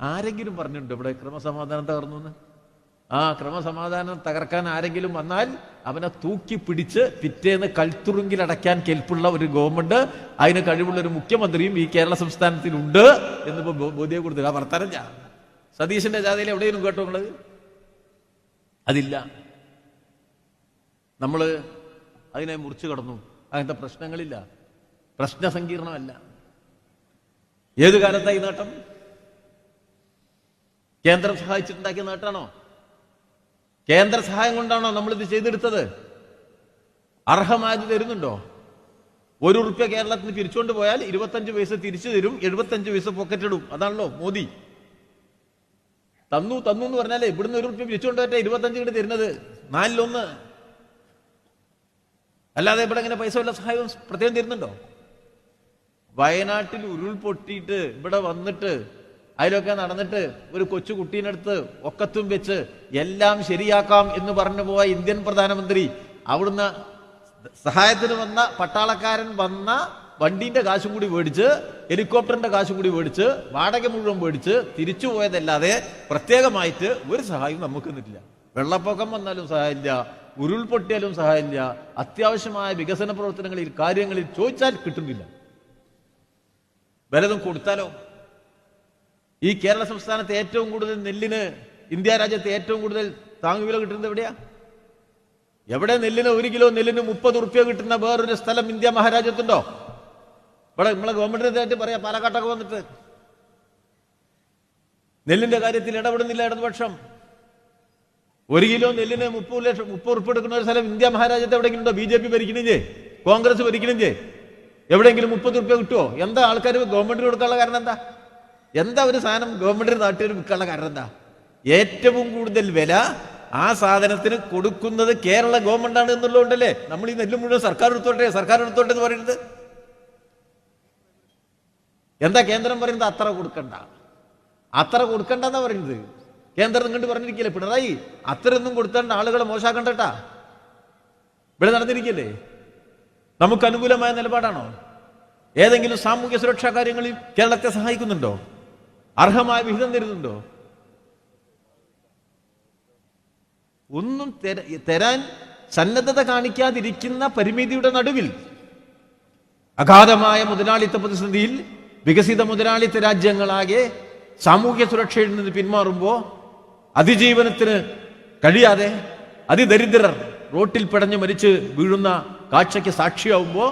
ആരെങ്കിലും പറഞ്ഞിട്ടുണ്ട് ഇവിടെ ക്രമസമാധാനം തകർന്നു എന്ന് ആ ക്രമസമാധാനം തകർക്കാൻ ആരെങ്കിലും വന്നാൽ അവനെ തൂക്കി പിടിച്ച് പിറ്റേന്ന് കൽത്തുറുങ്കിൽ അടയ്ക്കാൻ കെൽപ്പുള്ള ഒരു ഗവൺമെന്റ് അതിന് കഴിവുള്ള ഒരു മുഖ്യമന്ത്രിയും ഈ കേരള സംസ്ഥാനത്തിലുണ്ട് എന്നിപ്പോ ബോധ്യം കൊടുത്തില്ല വർത്തനം സതീശന്റെ ജാഥയിൽ എവിടെയെങ്കിലും കേട്ടോ നിങ്ങൾ? അതില്ല. നമ്മൾ അതിനെ മുറിച്ചു കടന്നു. അങ്ങനത്തെ പ്രശ്നങ്ങളില്ല. പ്രശ്ന സങ്കീർണമല്ല ഏതു കാലത്തായി നേട്ടം? കേന്ദ്രം സഹായിച്ചിട്ടുണ്ടാക്കിയ നേട്ടാണോ കേന്ദ്ര സഹായം കൊണ്ടാണോ നമ്മളിത് ചെയ്തെടുത്തത്? അർഹമായത് തരുന്നുണ്ടോ? ഒരു റുപ്യ കേരളത്തിന് പിരിച്ചുകൊണ്ട് പോയാൽ ഇരുപത്തഞ്ച് പൈസ തിരിച്ചു തരും എഴുപത്തഞ്ച് പൈസ പോക്കറ്റിടും അതാണല്ലോ മോദി. തന്നു തന്നു എന്ന് പറഞ്ഞാലേ ഇവിടുന്ന് ഒരു റുപ്യ പിരിച്ചുകൊണ്ട് പോയിട്ട് ഇരുപത്തഞ്ച് കിട്ടി തരുന്നത്. നാലിലൊന്ന്. അല്ലാതെ ഇവിടെ ഇങ്ങനെ പൈസ വല്ല സഹായവും പ്രത്യേകം തരുന്നുണ്ടോ? വയനാട്ടിൽ ഉരുൾപൊട്ടിയിട്ട് ഇവിടെ വന്നിട്ട് അതിലൊക്കെ നടന്നിട്ട് ഒരു കൊച്ചു കുട്ടീനടുത്ത് ഒക്കത്തും വെച്ച് എല്ലാം ശരിയാക്കാം എന്ന് പറഞ്ഞു പോയ ഇന്ത്യൻ പ്രധാനമന്ത്രി അവിടുന്ന് സഹായത്തിന് വന്ന പട്ടാളക്കാരൻ വന്ന വണ്ടീന്റെ കാശും കൂടി മേടിച്ച് ഹെലികോപ്റ്ററിന്റെ കാശും കൂടി മേടിച്ച് വാടക മുഴുവൻ മേടിച്ച് തിരിച്ചു പോയതല്ലാതെ പ്രത്യേകമായിട്ട് ഒരു സഹായം നമുക്ക് തന്നിട്ടില്ല. വെള്ളപ്പൊക്കം വന്നാലും സഹായമില്ല ഉരുൾപൊട്ടിയാലും സഹായമില്ല അത്യാവശ്യമായ വികസന പ്രവർത്തനങ്ങളിൽ കാര്യങ്ങളിൽ ചോദിച്ചാൽ കിട്ടുന്നില്ല. വലതും കൊടുത്താലോ? ഈ കേരള സംസ്ഥാനത്ത് ഏറ്റവും കൂടുതൽ നെല്ലിന് ഇന്ത്യ രാജ്യത്ത് ഏറ്റവും കൂടുതൽ താങ്ങുവില കിട്ടുന്നത് എവിടെയാ? എവിടെ നെല്ലിന് ഒരു കിലോ നെല്ലിന് മുപ്പത് ഉറുപ്പ്യ കിട്ടുന്ന വേറൊരു സ്ഥലം ഇന്ത്യ മഹാരാജ്യത്തുണ്ടോ? ഇവിടെ നമ്മളെ ഗവൺമെന്റിനെതിരായിട്ട് പറയാ പാലക്കാട്ടൊക്കെ വന്നിട്ട്. നെല്ലിന്റെ കാര്യത്തിൽ ഇടപെടുന്നില്ല ഇടതുപക്ഷം. ഒരു കിലോ നെല്ലിന് മുപ്പത് ലക്ഷം മുപ്പത് ഉറുപ്പ് എടുക്കുന്ന ഒരു സ്ഥലം ഇന്ത്യ മഹാരാജ്യത്ത് എവിടെയെങ്കിലും ഉണ്ടോ ബി ജെ പി ഭരിക്കണില്ലേ? കോൺഗ്രസ് ഭരിക്കണില്ലേ? എവിടെയെങ്കിലും മുപ്പത് ഉറുപ്പ്യ കിട്ടുമോ എന്താ ആൾക്കാർ ഗവൺമെന്റിന് കൊടുക്കാനുള്ള കാരണം എന്താ? എന്താ ഒരു സാധനം ഗവൺമെന്റിന് നാട്ടിൽ വിൽക്കാനുള്ള കാരണം എന്താ? ഏറ്റവും കൂടുതൽ വില ആ സാധനത്തിന് കൊടുക്കുന്നത് കേരള ഗവൺമെന്റ് ആണ് എന്നുള്ളതുകൊണ്ടല്ലേ? നമ്മൾ ഈ നെല്ല് മുഴുവൻ സർക്കാർ എടുത്തോട്ടെ? സർക്കാർ എടുത്തോട്ടെ എന്ന് പറയുന്നത്? എന്താ കേന്ദ്രം പറയുന്നത്? അത്ര കൊടുക്കണ്ട. അത്ര കൊടുക്കണ്ടെന്നാ പറയുന്നത്? കേന്ദ്രം നിങ്ങോട്ട് പറഞ്ഞിരിക്കില്ലേ പിണറായി അത്രയൊന്നും കൊടുത്തേണ്ട ആളുകളെ മോശാക്കണ്ടട്ടാ ഇവിടെ നടന്നിരിക്കല്ലേ നമുക്ക് അനുകൂലമായ നിലപാടാണോ? ഏതെങ്കിലും സാമൂഹ്യ സുരക്ഷാ കാര്യങ്ങളിൽ കേരളത്തെ സഹായിക്കുന്നുണ്ടോ? അർഹമായ വിഹിതം തരുന്നുണ്ടോ? ഒന്നും തരാൻ സന്നദ്ധത കാണിക്കാതിരിക്കുന്ന പരിമിതിയുടെ നടുവിൽ അഗാധമായ മുതലാളിത്ത പ്രതിസന്ധിയിൽ വികസിത മുതലാളിത്ത രാജ്യങ്ങളാകെ സാമൂഹ്യ സുരക്ഷയിൽ നിന്ന് പിന്മാറുമ്പോൾ അതിജീവനത്തിന് കഴിയാതെ അതിദരിദ്രർ റോട്ടിൽ പിടഞ്ഞു മരിച്ച് വീഴുന്ന കാഴ്ചയ്ക്ക് സാക്ഷിയാവുമ്പോൾ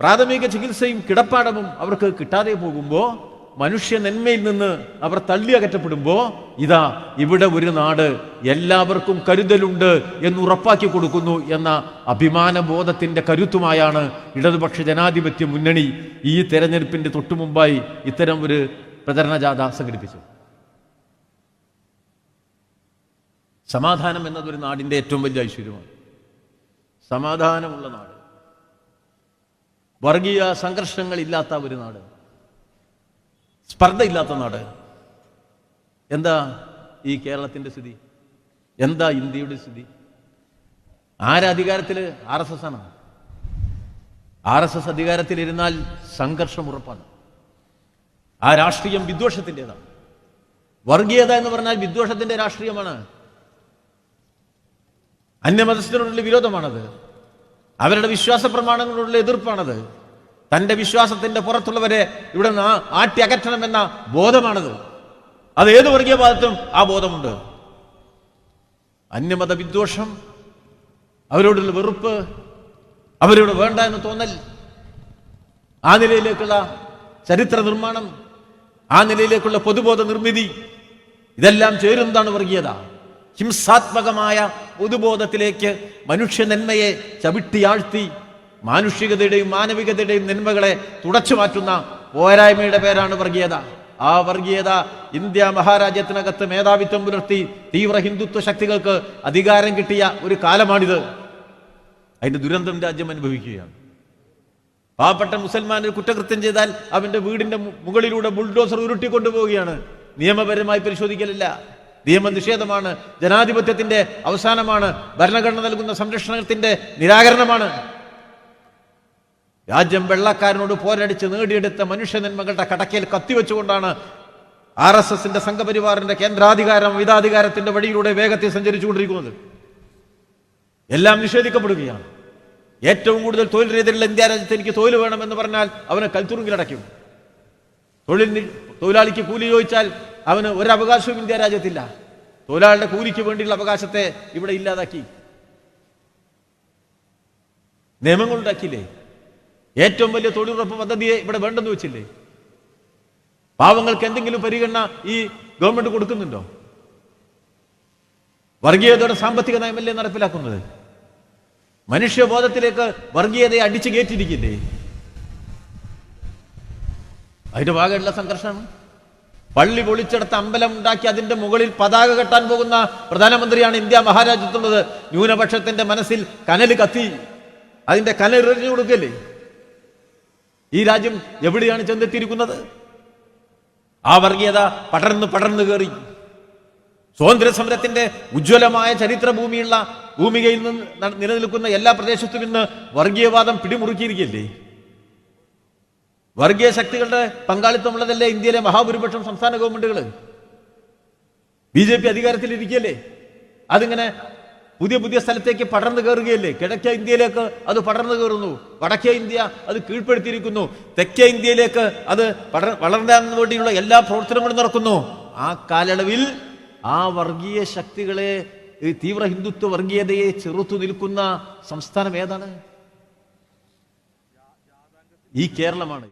പ്രാഥമിക ചികിത്സയും കിടപ്പാടവും അവർക്ക് കിട്ടാതെ പോകുമ്പോൾ മനുഷ്യ നന്മയിൽ നിന്ന് അവർ തള്ളി അകറ്റപ്പെടുമ്പോൾ ഇതാ ഇവിടെ ഒരു നാട് എല്ലാവർക്കും കരുതലുണ്ട് എന്ന് ഉറപ്പാക്കി കൊടുക്കുന്നു എന്ന അഭിമാന ബോധത്തിന്റെ കരുത്തുമായാണ് ഇടതുപക്ഷ ജനാധിപത്യ മുന്നണി ഈ തെരഞ്ഞെടുപ്പിന്റെ തൊട്ടുമുമ്പായി ഇത്തരം ഒരു പ്രചരണ ജാഥ സംഘടിപ്പിച്ചത്. സമാധാനം എന്നതൊരു നാടിന്റെ ഏറ്റവും വലിയ ഐശ്വര്യമാണ്. സമാധാനമുള്ള നാട്. വർഗീയ സംഘർഷങ്ങളില്ലാത്ത ഒരു നാട്. സ്പർദ്ധയില്ലാത്ത നാട്. എന്താ ഈ കേരളത്തിന്റെ സ്ഥിതി? എന്താ ഇന്ത്യയുടെ സ്ഥിതി? ആരധികാരത്തിൽ ആർ എസ് എസ് ആണ്. ആർ എസ് എസ് അധികാരത്തിലിരുന്നാൽ സംഘർഷം ഉറപ്പാണ്. ആ രാഷ്ട്രീയം വിദ്വേഷത്തിന്റെതാണ്. വർഗീയത എന്ന് പറഞ്ഞാൽ വിദ്വേഷത്തിന്റെ രാഷ്ട്രീയമാണ്. അന്യമതസ്ഥരോടുള്ള വിരോധമാണത്. അവരുടെ വിശ്വാസ പ്രമാണങ്ങളോടുള്ള എതിർപ്പാണത്. തന്റെ വിശ്വാസത്തിന്റെ പുറത്തുള്ളവരെ ഇവിടെ നിന്ന് ആട്ടി അകറ്റണമെന്ന ബോധമാണത്. അത് ഏത് വർഗീയ ഭാഗത്തും ആ ബോധമുണ്ട്. അന്യമത വിദ്വേഷം അവരോടുള്ള വെറുപ്പ് അവരോട് വേണ്ട എന്ന് തോന്നൽ ആ നിലയിലേക്കുള്ള ചരിത്ര നിർമ്മാണം ആ നിലയിലേക്കുള്ള പൊതുബോധ നിർമ്മിതി ഇതെല്ലാം ചേരുന്നതാണ് വർഗീയത. ഹിംസാത്മകമായ പൊതുബോധത്തിലേക്ക് മനുഷ്യ നന്മയെ ചവിട്ടിയാഴ്ത്തി മാനുഷികതയുടെയും മാനവികതയുടെയും നന്മകളെ തുടച്ചു മാറ്റുന്ന പോരായ്മയുടെ പേരാണ് വർഗീയത. ആ വർഗീയത ഇന്ത്യ മഹാരാജ്യത്തിനകത്ത് മേധാവിത്വം പുലർത്തി തീവ്ര ഹിന്ദുത്വ ശക്തികൾക്ക് അധികാരം കിട്ടിയ ഒരു കാലമാണിത്. അതിന്റെ ദുരന്തം രാജ്യം അനുഭവിക്കുകയാണ്. പാവപ്പെട്ട മുസൽമാൻ ഒരു കുറ്റകൃത്യം ചെയ്താൽ അവന്റെ വീടിന്റെ മുകളിലൂടെ ബുൾഡോസർ ഉരുട്ടിക്കൊണ്ടുപോവുകയാണ്. നിയമപരമായി പരിശോധിക്കലില്ല. നിയമനിഷേധമാണ് ജനാധിപത്യത്തിന്റെ അവസാനമാണ്. ഭരണഘടന നൽകുന്ന സംരക്ഷണത്തിന്റെ നിരാകരണമാണ്. രാജ്യം വെള്ളക്കാരനോട് പോരടിച്ച് നേടിയെടുത്ത മനുഷ്യ നന്മകളുടെ കടക്കയിൽ കത്തിവെച്ചുകൊണ്ടാണ് ആർ എസ് എസിന്റെ സംഘപരിവാറിന്റെ കേന്ദ്രാധികാരം വിധാധികാരത്തിന്റെ വഴിയിലൂടെ വേഗത്തിൽ സഞ്ചരിച്ചുകൊണ്ടിരിക്കുന്നത്. എല്ലാം നിഷേധിക്കപ്പെടുകയാണ്. ഏറ്റവും കൂടുതൽ തൊഴിൽ രീതിയിലുള്ള ഇന്ത്യ രാജ്യത്ത് എനിക്ക് തൊഴിൽ വേണമെന്ന് പറഞ്ഞാൽ അവനെ കൽത്തുറുങ്കിലടയ്ക്കും. തൊഴിൽ തൊഴിലാളിക്ക് കൂലി ചോദിച്ചാൽ അവന് ഒരു അവകാശവും ഇന്ത്യ രാജ്യത്തില്ല. തൊഴിലാളിയുടെ കൂലിക്ക് വേണ്ടിയുള്ള അവകാശത്തെ ഇവിടെ ഇല്ലാതാക്കി. നിയമങ്ങൾ ഉണ്ടാക്കിയില്ലേ ഏറ്റവും വലിയ തൊഴിലുറപ്പ് പദ്ധതിയെ ഇവിടെ വേണ്ടെന്ന് വെച്ചില്ലേ? പാവങ്ങൾക്ക് എന്തെങ്കിലും പരിഗണന ഈ ഗവൺമെന്റ് കൊടുക്കുന്നുണ്ടോ? വർഗീയതയുടെ സാമ്പത്തിക നയമല്ലേ നടപ്പിലാക്കുന്നത്? മനുഷ്യബോധത്തിലേക്ക് വർഗീയതയെ അടിച്ചു കയറ്റിയിരിക്കില്ലേ? അതിന്റെ ഭാഗമുള്ള സംഘർഷം? പള്ളി പൊളിച്ചെടുത്ത അമ്പലം ഉണ്ടാക്കി അതിന്റെ മുകളിൽ പതാക കെട്ടാൻ പോകുന്ന പ്രധാനമന്ത്രിയാണ് ഇന്ത്യ മഹാരാജ്യത്തുള്ളത്. ന്യൂനപക്ഷത്തിന്റെ മനസ്സിൽ കനൽ കത്തി. അതിന്റെ കനൽ എറിഞ്ഞു കൊടുക്കല്ലേ? ഈ രാജ്യം എവിടെയാണ് ചെന്നെത്തിയിരിക്കുന്നത്? ആ വർഗീയത പടർന്ന് പടർന്നു കയറി. സ്വാതന്ത്ര്യ സമരത്തിന്റെ ഉജ്ജ്വലമായ ചരിത്ര ഭൂമിയുള്ള ഭൂമികയിൽ നിന്ന് നിലനിൽക്കുന്ന എല്ലാ പ്രദേശത്തും ഇന്ന് വർഗീയവാദം പിടിമുറുക്കിയിരിക്കില്ലേ വർഗീയ ശക്തികളുടെ പങ്കാളിത്തമുള്ളതല്ലേ ഇന്ത്യയിലെ മഹാഭൂരിപക്ഷം സംസ്ഥാന ഗവൺമെന്റുകൾ ബി ജെ പി അധികാരത്തിലിരിക്കുകയല്ലേ? അതിങ്ങനെ പുതിയ പുതിയ സ്ഥലത്തേക്ക് പടർന്നു കയറുകയല്ലേ? കിഴക്കേ ഇന്ത്യയിലേക്ക് അത് പടർന്നു കയറുന്നു. വടക്കേ ഇന്ത്യ അത് കീഴ്പ്പെടുത്തിയിരിക്കുന്നു. തെക്കേ ഇന്ത്യയിലേക്ക് അത് പടർ വളർന്നു വേണ്ടിയുള്ള എല്ലാ പ്രവർത്തനങ്ങളും നടക്കുന്നു. ആ കാലയളവിൽ ആ വർഗീയ ശക്തികളെ ഈ തീവ്ര ഹിന്ദുത്വ വർഗീയതയെ ചെറുത്തു നിൽക്കുന്ന സംസ്ഥാനം ഏതാണ്? ഈ കേരളമാണ്.